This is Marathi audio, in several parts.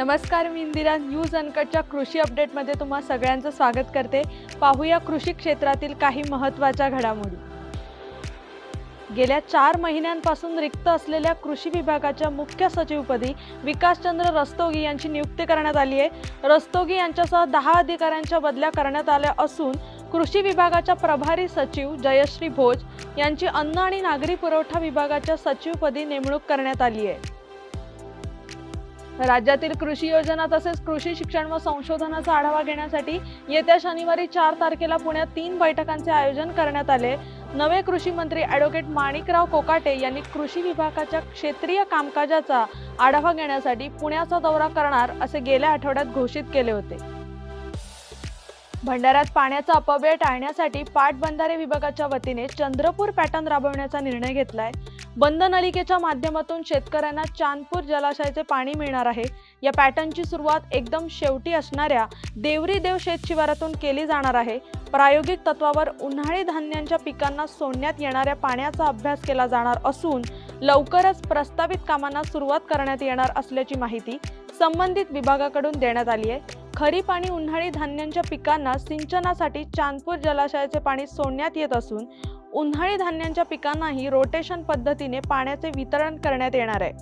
नमस्कार मी इंदिरा न्यूज अनकटच्या कृषी अपडेटमध्ये तुम्हा सगळ्यांचं स्वागत करते. पाहूया कृषी क्षेत्रातील काही महत्त्वाच्या घडामोडी. गेल्या चार महिन्यांपासून रिक्त असलेल्या कृषी विभागाच्या मुख्य सचिवपदी विकासचंद्र रस्तोगी यांची नियुक्ती करण्यात आली आहे. रस्तोगी यांच्यासह दहा अधिकाऱ्यांच्या बदल्या करण्यात आल्या असून कृषी विभागाच्या प्रभारी सचिव जयश्री भोज यांची अन्न आणि नागरी पुरवठा विभागाच्या सचिवपदी नेमणूक करण्यात आली आहे. राज्यातील कृषी योजना तसेच कृषी शिक्षण व संशोधनाचा आढावा घेण्यासाठी येत्या शनिवारी चार तारखेला पुण्यात तीन बैठकांचे आयोजन करण्यात आले. नवे कृषी मंत्री ॲडव्होकेट माणिकराव कोकाटे यांनी कृषी विभागाच्या क्षेत्रीय कामकाजाचा आढावा घेण्यासाठी पुण्याचा दौरा करणार असे गेल्या आठवड्यात घोषित केले होते. भंडाऱ्यात पाण्याचा अपव्यय टाळण्यासाठी पाटबंधारे विभागाच्या वतीने चंद्रपूर पॅटर्न राबवण्याचा निर्णय घेतलाय. बंद नलिकेच्या माध्यमातून शेतकऱ्यांना चांदपूर जलाशयाचे पाणी मिळणार आहे. या पॅटर्नची सुरुवात एकदम शेवटी असणाऱ्या देवरी देव शेत शिवारातून केली जाणार आहे. प्रायोगिक तत्वावर उन्हाळी धान्यांच्या पिकांना सोडण्यात येणाऱ्या पाण्याचा अभ्यास केला जाणार असून लवकरच प्रस्तावित कामांना सुरुवात करण्यात येणार असल्याची माहिती संबंधित विभागाकडून देण्यात आली आहे. खरीप आणि उन्हाळी धान्यांच्या पिकांना सिंचनासाठी चांदपूर जलाशयाचे पाणी सोडण्यात येत असून उन्हाळी धान्यांच्या पिकांनाही रोटेशन पद्धतीने पाण्याचे वितरण करण्यात येणार आहे.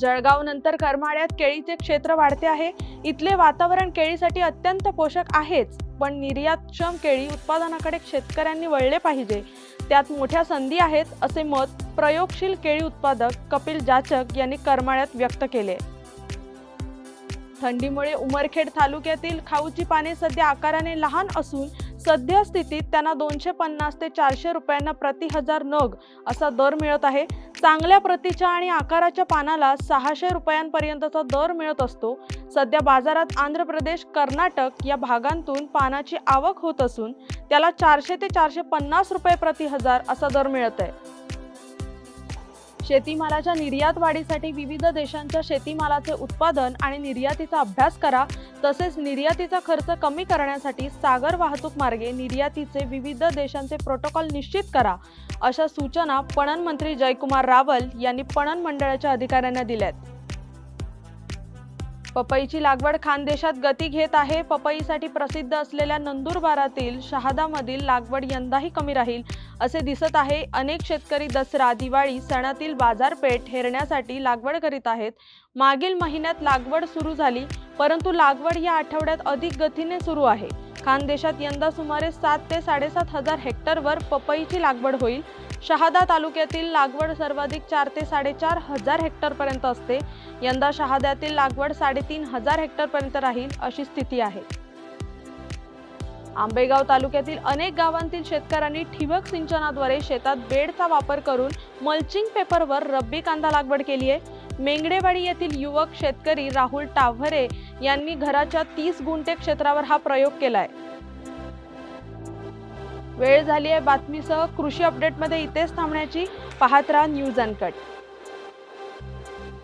जळगाव नंतर करमाळ्यात केळीचे क्षेत्र वाढते आहे. इथले वातावरण केळीसाठी अत्यंत पोषक आहेच पण निर्यातक्षम केळी उत्पादनाकडे शेतकऱ्यांनी वळले पाहिजे. त्यात मोठ्या संधी आहेत असे मत प्रयोगशील केळी उत्पादक कपिल जाचक यांनी करमाळ्यात व्यक्त केले. थंडीमुळे उमरखेड तालुक्यातील खाऊची पाने सध्या आकाराने लहान असून सध्या स्थितीत त्यांना दोनशे पन्नास ते चारशे रुपयांना प्रति हजार नग असा दर मिळत आहे. चांगल्या प्रतीच्या आणि आकाराच्या पानाला सहाशे रुपयांपर्यंतचा दर मिळत असतो. सध्या बाजारात आंध्र प्रदेश कर्नाटक या भागांतून पानाची आवक होत असून त्याला चारशे ते चारशे पन्नास रुपये प्रति हजार असा दर मिळत आहे. शेतीमालाच्या निर्यात वाढीसाठी विविध देशांच्या शेतीमालाचे उत्पादन आणि निर्यातीचा अभ्यास करा. तसेच निर्यातीचा खर्च कमी करण्यासाठी सागर वाहतूक मार्गे निर्यातीचे विविध देशांचे प्रोटोकॉल निश्चित करा. अशा सूचना पणन मंत्री जयकुमार रावल यांनी पणन मंडळाच्या अधिकाऱ्यांना दिल्यात. पपईची लागवड खानदेशात गती घेत आहे. पपईसाठी प्रसिद्ध असलेल्या नंदुरबारातील शहादामधील लागवड यंदाही कमी राहील असे दिसत आहे. अनेक शेतकरी दसरा दिवाळी सणातील बाजारपेठ हेरण्यासाठी लागवड करीत आहेत. मागील महिन्यात लागवड सुरू झाली परंतु लागवड या आठवड्यात अधिक गतीने सुरू आहे. खानदेशात यंदा सुमारे सात ते साडेसात हजार हेक्टरवर पपईची लागवड होईल. शहादा तालुक्यातील लागवड सर्वाधिक चार ते साडेचार हजार हेक्टरपर्यंत असते. यंदा शहाद्यातील लागवड साडेतीन हजार हेक्टरपर्यंत राहील अशी स्थिती आहे. आंबेगाव तालुक्यातील अनेक गावांतील शेतकऱ्यांनी ठिबक सिंचनाद्वारे शेतात बेडचा वापर करून मल्चिंग पेपरवर रब्बी कांदा लागवड केली आहे. मेंगडेवाडी येथील युवक शेतकरी राहुल टाव्हरे यांनी घराच्या तीस गुंठे क्षेत्रावर हा प्रयोग केला आहे वेळ झाली आहे बातमीसह कृषी अपडेटमध्ये इथेच थांबण्याची. पाहत राहा न्यूज अनकट